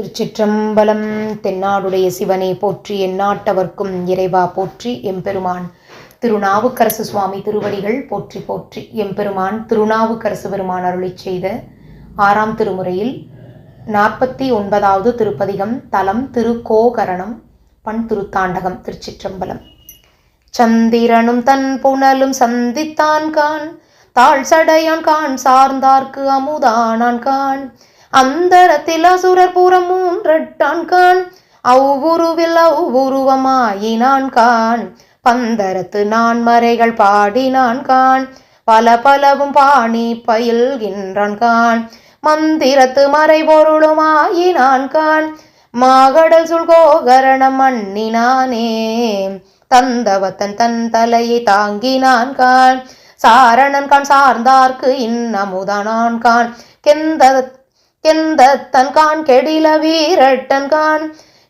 திருச்சிற்றம்பலம் தென்னாடுடைய சிவனை போற்றி எந்நாட்டவர்க்கும் இறைவா போற்றி எம்பெருமான். திருநாவுக்கரசு சுவாமி திருவடிகள் போற்றி போற்றி எம்பெருமான். திருநாவுக்கரசு பெருமான் அருளி செய்த ஆறாம் திருமுறையில் நாற்பத்தி ஒன்பதாவது திருப்பதிகம் தலம் திருக்கோகரணம் பண் திருத்தாண்டகம் திருச்சிற்றம்பலம். சந்திரனும் தன் புனலும் சந்தித்தான் கான். தாழ் சடையான் கான் சார்ந்தார்க்கு அமுதானான் கான். அந்தரத்தில் அசுரர் புறம் மூன்றட்டான் கான் அவ்வுருவில் அவ்வுருவமாயினான் கான் பந்தரத்து நான் மறைகள் பாடினான் கான் பல பலவும் பாணி பயில்கின்றான் கான் மந்திரத்து மறை பொருளுமாயினான் கான் மாகடல் சுல்கோகரணம் மண்ணினானே தந்தவத்தன் தன் தலையை தாங்கினான் கான் சாரணன் கான் சார்ந்தார்க்கு இன்னமுதானான் கான் கெந்த கெந்த கான் கெடில வீரட்டன் கான்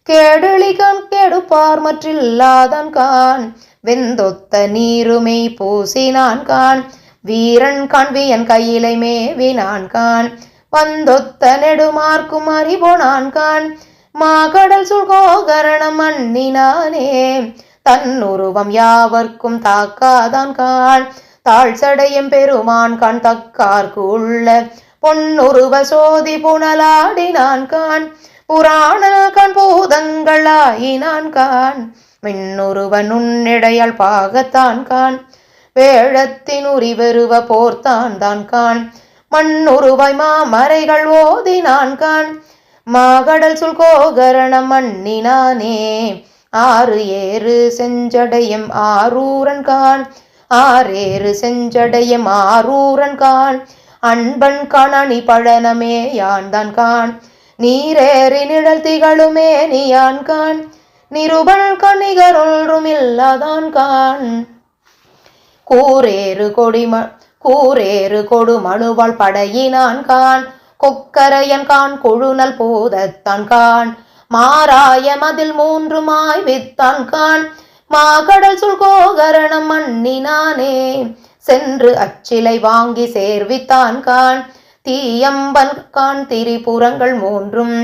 கேடளி கெடுப்பார் மற்றில்லாதன் கான் வெந்தொத்த நீருமை பூசினான் கான் வீரன் கான் கையிலை மேவினான் கான் வந்தொத்த நெடுமார்க்கும் அறிவோனான் கான் மாகடல் சுகோகரணம் மண்ணினானே தன்னுருவம் யாவர்க்கும் தாக்காதான் கான் தாழ் சடையம் பெருமான் கான் தக்கார்க்கு உள்ள பொன்னுருவ சோதி புனலாடினான் கான் புராண கண். பூதங்களாயினான் கான் மின்னுருவ நுண்ணிடையால் பாகத்தான் கான் வேழத்தின் உரிவெருவ போர்த்தான் தான் கான் மண்ணுருவாய் மாமறைகள் ஓதினான் கான் மாகடல் சுல் கோகரண மண்ணினானே ஆறு ஏறு செஞ்சடையும் ஆரூரன் கான் ஆறேறு செஞ்சடையும் ஆரூரன் கான் அன்பன் காணி பழனமே யான் தான் கான் நீரேறி நிழல் திகழுமே நீ யான் கான் நிருபல் கணிகரொன்றும் இல்லாதான் கான் கூரேறு கொடிம கூரேறு கொடு மணுவாள் படையினான் கான் கொக்கரையன் கான் கொழுநல் போதத்தான் கான் மாராய மதில் மூன்று மாய் வித்தான் கான் மாகடல் சுல்கோகரணம் மண்ணினானே சென்று அச்சிலை வாங்கி சேர்வித்தான் கான். தீயம்பன் கான் திரிபுரங்கள் மூன்றும்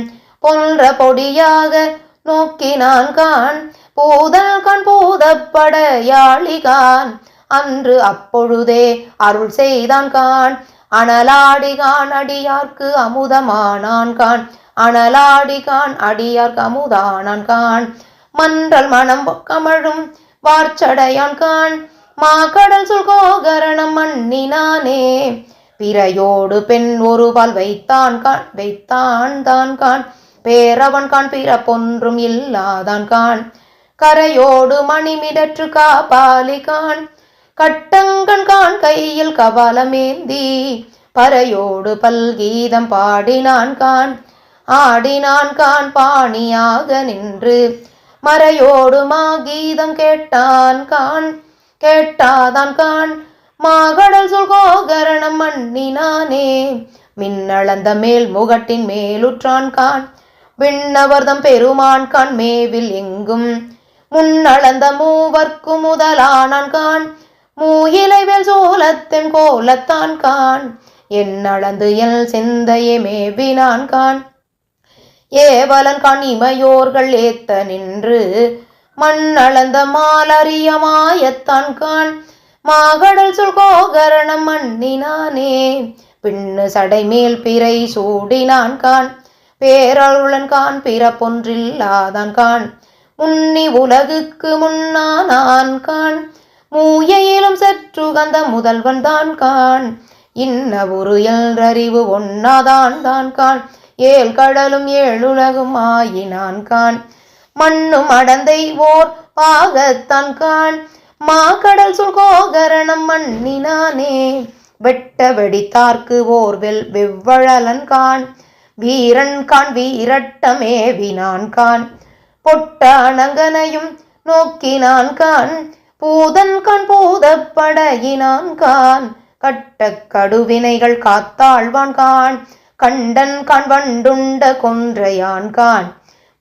பொன்ற பொடியாக நோக்கினான் கான். பூதல் கண் பூதப்பட யாழிகான் அன்று அப்பொழுதே அருள் செய்தான் கான். அனலாடி கான் அடியார்க்கு அமுதமானான் கான். அனலாடி கான் அடியார்க்கு அமுதானான் கான். மன்றல் மனம் கமழும் வார்ச்சடையான் கான். மாகடல் சுல்கோகரணம் மண்ணினானே பிறையோடு பெண் ஒருபால் வைத்தான் கான் வைத்தான் தான் கான் பேரவன் கான் பிறப்பொன்றும் இல்லாதான் கான் கரையோடு மணிமிடற்று காபாலி கான் கட்டங்கன் கான் கையில் கபாலமேந்தி பறையோடு பல்கீதம் பாடினான் கான் ஆடினான் கான் பாணியாக நின்று. மறையோடு மாகீதம் கேட்டான் கான் கேட்டாதான் கான் மாகடல் சுல்கோகரணம் மண்ணினானே மின்னளந்த மேல் முகட்டின் மேலுற்றான் கான் விண்ணவர்தம் பெருமான் கான் மேவில் எங்கும். முன்னளந்த மூவர்க்கு முதலானான் கான் மூயிலைவேல் சோலத்தின் கோலத்தான் கான் என்னளந்து எல் சிந்தையே மேவினான் கான் ஏவலன் கான் இமையோர்கள் ஏத்த நின்று மண்ணளந்த மாலறிய மாயத்தான் கான் மாகடல் சுல்கோகரணம் மண்ணினானே பின்னு சடைமேல் பிறை சூடினான் கான் பேரருளன் கான் பிறப்பொன்றில்லாதான் கான் முன்னி உலகுக்கு முன்னானான் கான் மூயையிலும் சற்றுகந்த முதல்வன் தான் கான் இன்ன ஒரு எல்றறிவு ஒன்னாதான் தான் கான் ஏழ் கடலும் ஏழுலகும் ஆயினான் கான் மண்ணும் அடந்தை ஓர் பாகத்தான் கான் மா மாக்கடல் சுல்கோகரணம் மண்ணினானே வெட்ட வெடித்தார்க்கு ஓர்வில் வெவ்வழலன் கான் வீரன் கான் வீரட்டமே வினான் கான் பொட்ட அணங்கனையும் நோக்கினான் கான் பூதன் கான் பூதப்படையினான் கான் கட்ட கடுவினைகள் காத்தாழ்வான் கான் கண்டன் கான் வண்டுண்ட கொன்றையான் கான்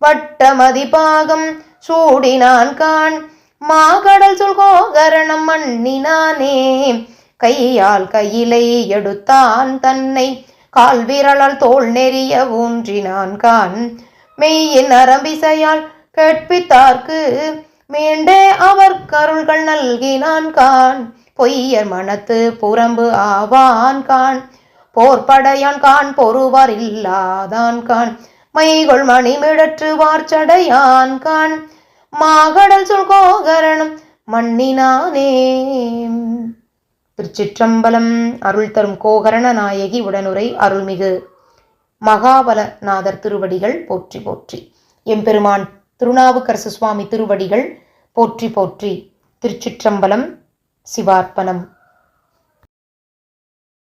வட்டமதிபாகம் சூடினான் கான். மாகடல் சுல்கோகரணம் மண்ணினானே கையால் கையிலை எடுத்தான் தன்னை. கால் விரலால் தோல் நெறிய ஊன்றினான் கான். மெய்யின் அரம்பிசையால் கேட்பித்தார்க்கு. மீண்டே அவர் கருள்கள் நல்கினான் கான். பொய்யர் மனத்து புறம்பு ஆவான் கான். போர்படையான் கான் பொறுவார் இல்லாதான் கான். மைகொள் மணிமிடற்று வார்ச்சடையான் கான். மாகடல் சொல் கோகரணம் மண்ணினானே திருச்சிற்றம்பலம் அருள் தரும் கோகரண நாயகி உடனுரை அருள்மிகு மகாபலநாதர் திருவடிகள் போற்றி போற்றி. எம்பெருமான் திருநாவுக்கரசு சுவாமி திருவடிகள் போற்றி போற்றி. திருச்சிற்றம்பலம் சிவார்ப்பணம்.